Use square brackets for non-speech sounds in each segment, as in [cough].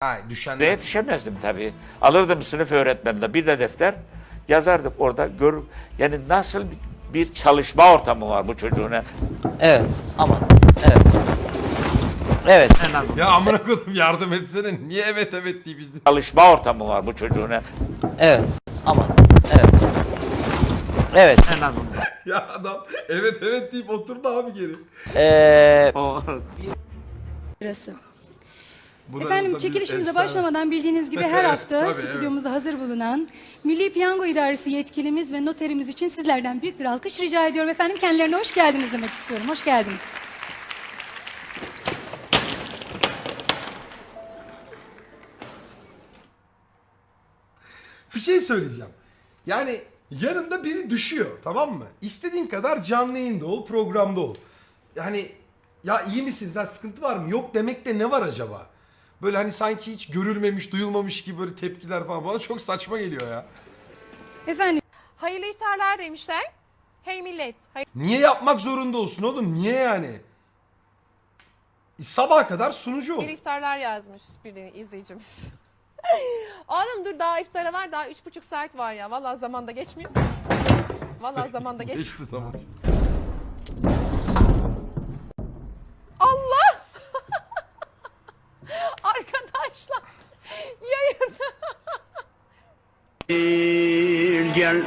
Ha Ve düşenler. yetişemezdim tabii. Alırdım sınıf öğretmenine bir de defter yazardık orada. Gör, yani nasıl bir çalışma ortamı var bu çocuğun. Evet. Aman. Evet. Evet. Ya amına koydum yardım etsene. Niye evet evet diye bizde. Çalışma ortamı var bu çocuğun. Evet. Aman. Evet. Evet. [laughs] Ya adam evet evet deyip oturdu abi geri. Ee, Burası. [laughs] Bu da- Efendim çekilişimize efsane. başlamadan bildiğiniz gibi her [laughs] hafta Tabii, stüdyomuzda hazır bulunan Milli Piyango İdaresi yetkilimiz ve noterimiz için sizlerden büyük bir alkış rica ediyorum. Efendim kendilerine hoş geldiniz demek istiyorum. Hoş geldiniz. Bir şey söyleyeceğim. Yani yanında biri düşüyor tamam mı? İstediğin kadar canlı yayında ol, programda ol. Yani ya iyi misiniz? Ha, sıkıntı var mı? Yok demekte ne var acaba? Böyle hani sanki hiç görülmemiş, duyulmamış gibi böyle tepkiler falan bana çok saçma geliyor ya. Efendim Hayırlı iftarlar demişler. Hey millet. Niye yapmak zorunda olsun oğlum? Niye yani? E, Sabaha kadar sunucu ol. Hayırlı iftarlar yazmış bir izleyicimiz. [laughs] Oğlum dur daha iftara var daha üç buçuk saat var ya. Vallahi zamanda geçmiyor. Vallahi zamanda geç. Geçti zaman. gel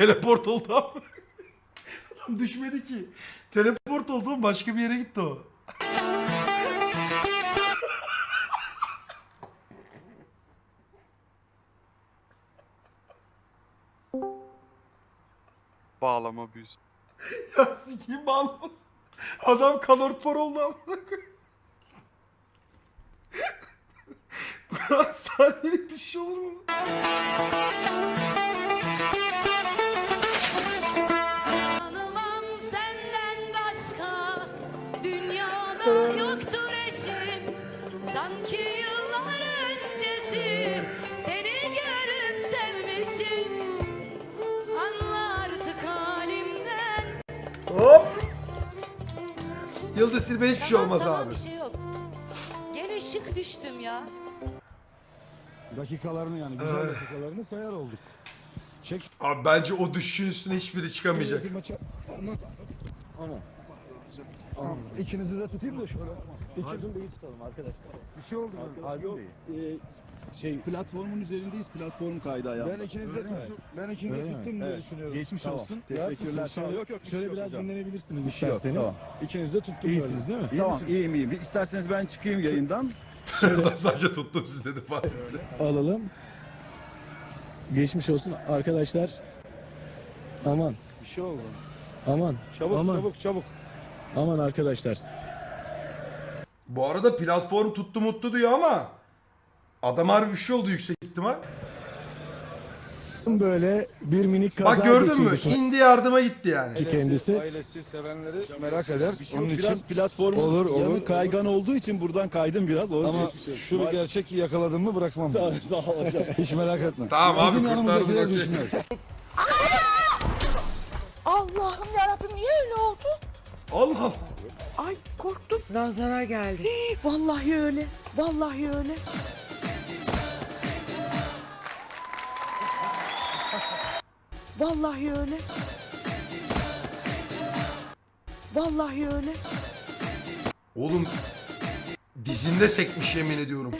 Teleport oldu abi. Adam düşmedi ki. Teleport oldu oğlum, başka bir yere gitti o. Bağlama büyüsü. [laughs] Ya sikeyim bağlamasın. Adam kalorpor oldu amına koyayım. [laughs] Kadar saniyelik düşüş olur mu? Yıldız Silbe hiçbir şey olmaz tamam, abi. bir şey yok Gene şık düştüm ya dakikalarını yani güzel Ee. dakikalarını sayar olduk. Çek Abi bence o düşüşün üstüne hiçbiri çıkamayacak. maça. Ama. Ama. Ama. İkinizi de tutayım da şöyle. Harbim Bey'i tutalım arkadaşlar. Bir şey oldu. Harbim Bey. Şey Platformun üzerindeyiz. Platform kaydı ayağımda. ben ikinizi de tuttum. Ben ikinizi de tuttum diye düşünüyorum. Geçmiş Tamam. olsun. Teşekkürler. Yok yok. bir Şöyle şey yok biraz hocam. dinlenebilirsiniz Bir şey yok, isterseniz. tamam. İkinizi de tuttum İyisiniz böyle. değil mi? İyi tamam iyiyim iyiyim. İsterseniz ben çıkayım yayından. [laughs] Adam sadece tuttum siz dedi falan. Alalım. Geçmiş olsun arkadaşlar. Aman. Bir şey oldu. Aman. Çabuk aman. çabuk çabuk. Aman arkadaşlar. Bu arada platform tuttu mutlu diyor ama adam harbi bir şey oldu yüksek ihtimal. Böyle bir minik kaza Bak gördün mü? geçirdi İndi yardıma gitti yani. ki kendisi. Ailesi sevenleri merak eder. Şey Onun için biraz platformun olur olur. yanı kaygan olduğu için buradan kaydım biraz. Onun Ama için- şu gerçek yakaladım mı bırakmam. Sağ, sağ ol hocam. [laughs] Hiç merak etme. Tamam abi, Bizim kurtardın, yanımızdakiler okey. düşmez. Allah'ım yarabbim niye öyle oldu? Allah Allah. Ay korktum Nazara geldi. Vallahi öyle Vallahi öyle Vallahi öyle Vallahi öyle Oğlum dizinde sekmiş yemin ediyorum.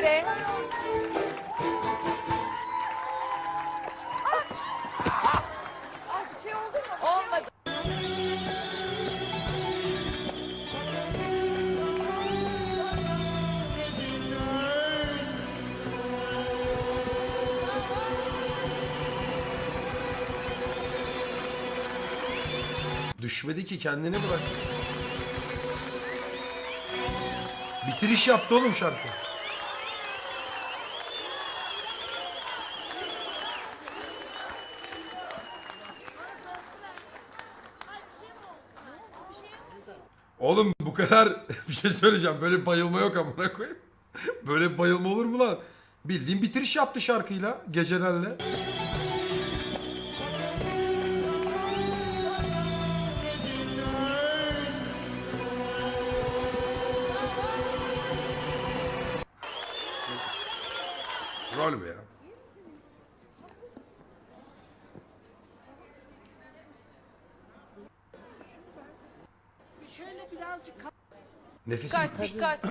göre Düşmedi ki kendini bırak. Bitiriş yaptı oğlum şarkı. Kadar [laughs] bir şey söyleyeceğim. Böyle bayılma yok amına koyayım. [laughs] Böyle bayılma olur mu lan? Bildiğin bitiriş yaptı şarkıyla, gecelerle. Rol bu ya. Nefesi Dikkat bitmiş. dikkat. [clears throat]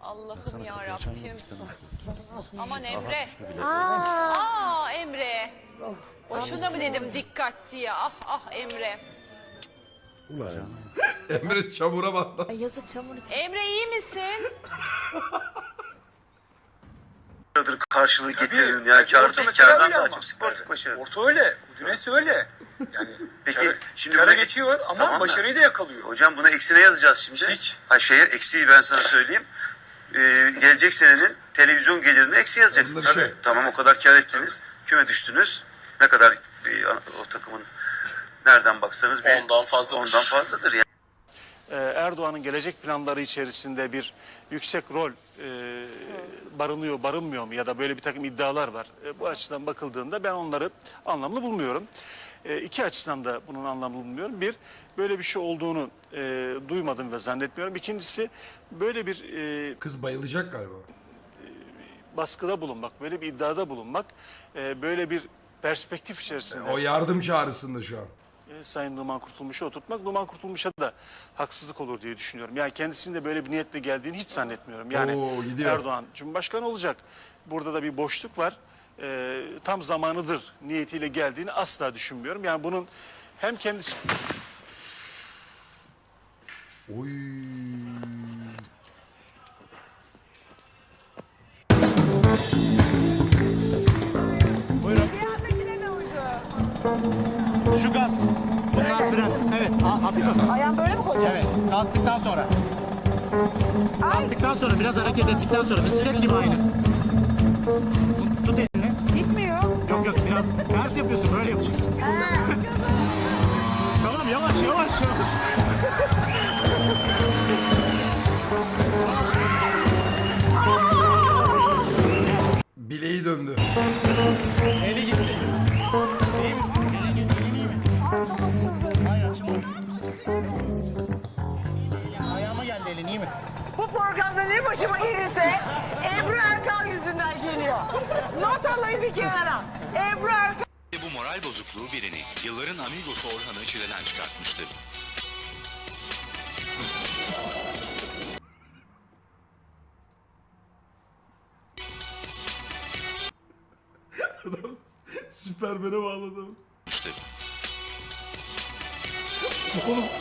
Allah'ım ya Rabbim. Aman Emre. Aa Emre. Boşuna mı dedim dikkat diye. Ah ah Emre. Emre çamura battı. Emre iyi misin? [laughs] Liradır karşılığı getirin ya. Kartı kardan daha çok sportif başarı. Orta öyle. Güneş öyle. Yani [laughs] Peki kara, şimdi kara buna- geçiyor ama Tamam da- başarıyı da yakalıyor. Hocam buna eksine yazacağız şimdi. Hiç. Ha şeye eksiği ben sana söyleyeyim. Ee, gelecek senenin televizyon gelirine eksi yazacaksınız. Tabii. Tamam o kadar kar ettiniz. Küme düştünüz. Ne kadar bir, o takımın nereden baksanız bir Ondan fazladır. Ondan fazladır yani. Ee, Erdoğan'ın gelecek planları içerisinde bir yüksek rol e, barınıyor, barınmıyor mu ya da böyle bir takım iddialar var. E, bu açıdan bakıldığında ben onları anlamlı bulmuyorum. E, iki açıdan da bunun anlamlı bulmuyorum. Bir, böyle bir şey olduğunu e, duymadım ve zannetmiyorum. İkincisi, böyle bir e, Kız bayılacak galiba. baskıda bulunmak, böyle bir iddiada bulunmak, e, böyle bir perspektif içerisinde O yardım çağrısında şu an. E, Sayın Numan Kurtulmuş'u oturtmak Numan Kurtulmuş'a da haksızlık olur diye düşünüyorum. Yani kendisinin de böyle bir niyetle geldiğini hiç zannetmiyorum. Yani Oo, gidiyor. Erdoğan Cumhurbaşkanı olacak. Burada da bir boşluk var. E, tam zamanıdır niyetiyle geldiğini asla düşünmüyorum. Yani bunun hem kendisi Oy. Şu gaz. Bunlar fren. Evet. Hafif. Ayağım böyle mi koyacağım? Evet. Kalktıktan sonra. Kalktıktan sonra biraz hareket ettikten sonra bisiklet gibi aynı. Tut, başıma gelirse Ebru Erkal yüzünden geliyor. Not alayım bir kenara. Ebru Erkal. Bu moral bozukluğu birini, yılların amigosu Orhan'ı çileden çıkartmıştı. Süpermen'e bağladım. İşte Oğlum.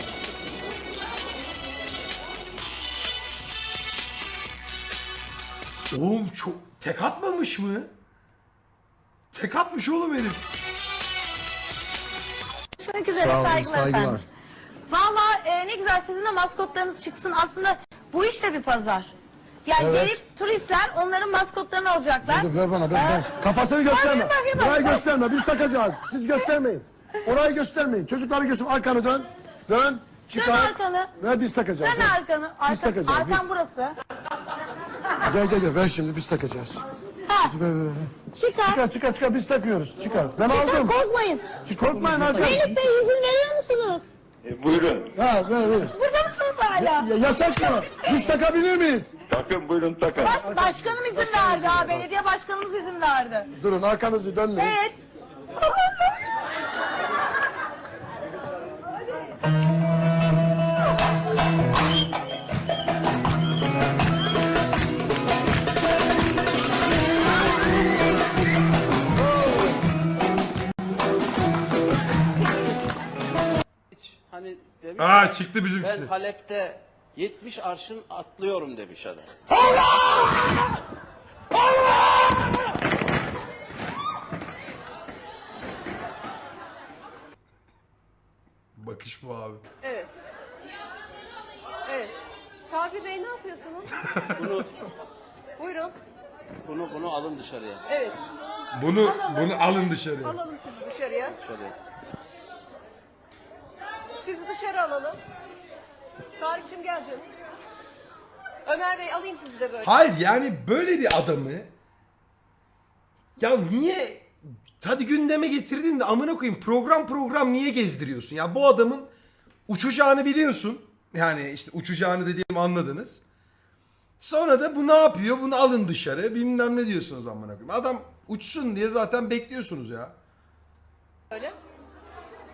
Oğlum çok tek atmamış mı? Tek atmış oğlum herif. Görüşmek üzere saygılar, efendim. Valla e, ne güzel sizin de maskotlarınız çıksın. Aslında bu işte bir pazar. Yani gelip turistler onların maskotlarını alacaklar. Ver bana Ee, ver. Kafasını gösterme. Bakayım, bakayım, Orayı bakayım. gösterme. Biz takacağız. Siz göstermeyin. Orayı göstermeyin. Çocukları göster. Arkanı dön. Dön. Çıkar. Dön arkanı. Ver biz takacağız. Dön ver. arkanı. Biz Arka, takacağız. arkan biz. burası. Gel gel gel. Ver şimdi biz takacağız. Ha, Ver, ver, ver. çıkar. Çıkar çıkar çıkar biz takıyoruz. Çıkar. Ben Çıkar aldım. korkmayın. Çık korkmayın hadi. Melih Bey izin veriyor musunuz? Ha ver ver. Burada mısınız hala? Ya, yasak mı? Biz takabilir miyiz? Baş, başkanım izin verdi ha. Belediye başkanımız izin verdi. Durun arkanızı dönmeyin. Evet. [laughs] Aa çıktı bizimkisi. Halep'te 70 arşın atlıyorum demiş adam. bakış bu abi. Evet. Evet. Sabri Bey ne yapıyorsunuz? Bunu, Buyurun. bunu, bunu alın dışarıya. Evet. Bunu bunu alın dışarıya. Alalım sizi dışarıya. Dışarıya. Sizi dışarı alalım. Tarık'cığım gel canım. Ömer Bey alayım sizi de böyle. Hayır yani böyle bir adamı ya niye hadi gündeme getirdin de amına koyayım program program niye gezdiriyorsun? Ya bu adamın uçacağını biliyorsun. Yani işte uçacağını dediğimi anladınız. Sonra da bu ne yapıyor? Bunu alın dışarı. Bilmem ne diyorsunuz amına koyayım. Adam uçsun diye zaten bekliyorsunuz ya. Öyle.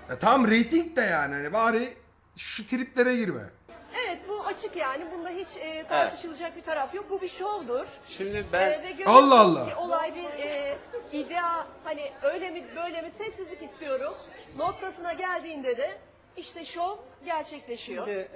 Ya tam reyting de yani. Hani bari şu triplere girme. Evet bu açık yani. Bunda hiç e, tartışılacak bir taraf yok. Bu bir şovdur. Şimdi E, ben ve görüyorsunuz Allah Allah. Ki olay bir e, iddia hani öyle mi böyle mi sessizlik istiyorum. Noktasına geldiğinde de işte şov gerçekleşiyor. Sevdiğim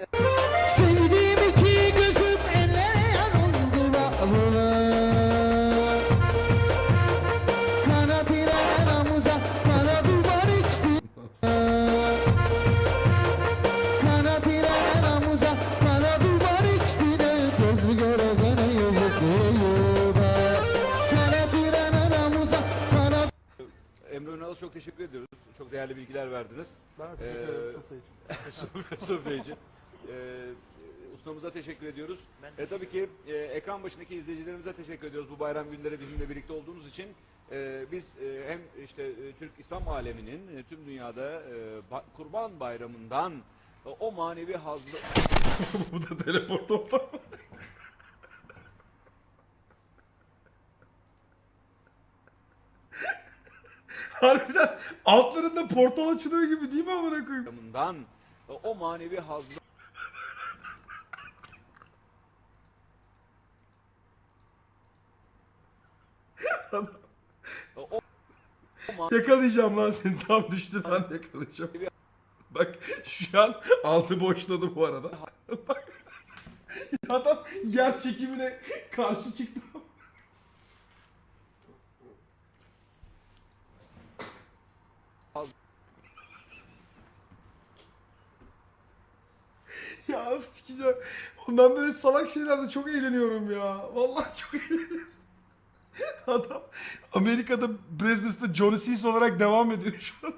Önal'a çok teşekkür ediyoruz. Çok değerli bilgiler verdiniz. Ben teşekkür ederim Sufya'cığım. [laughs] Ee, ustamıza teşekkür ediyoruz. E, tabii ki e, ekran başındaki izleyicilerimize teşekkür ediyoruz. Bu bayram günleri bizimle birlikte olduğunuz için. E, biz e, hem işte e, Türk İslam aleminin e, tüm dünyada e, ba- Kurban Bayramı'ndan e, o manevi hazzı [laughs] bu da teleport oldu. Harbiden altlarında portal açılıyor gibi değil mi amına koyayım? o manevi hazzı [laughs] o, Yakalayacağım lan seni tam düştün lan yakalayacağım. Bak şu an altı boşladı bu arada. Bak adam yer çekimine karşı çıktı. Ya öf sikeceğim. Oğlum Ben böyle salak şeylerde çok eğleniyorum ya. Vallahi çok eğleniyorum. Adam Amerika'da Brazzers'ta Johnny Sins olarak devam ediyor şu an.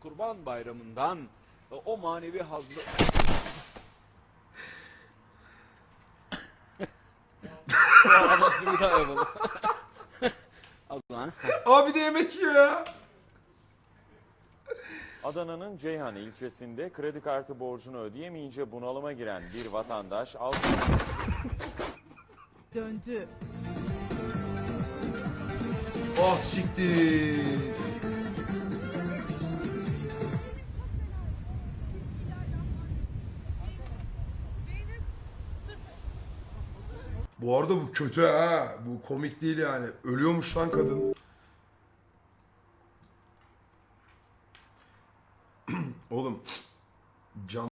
Kurban Bayramı'ndan e, o manevi hazzı anasını [laughs] bir daha yapalım. [laughs] Al lan. Abi de yemek yiyor ya. Adana'nın Ceyhan ilçesinde kredi kartı borcunu ödeyemeyince bunalıma giren bir vatandaş alt Döndü. Oh siktir. Bu arada bu kötü ha. Bu komik değil yani. Ölüyormuş lan kadın.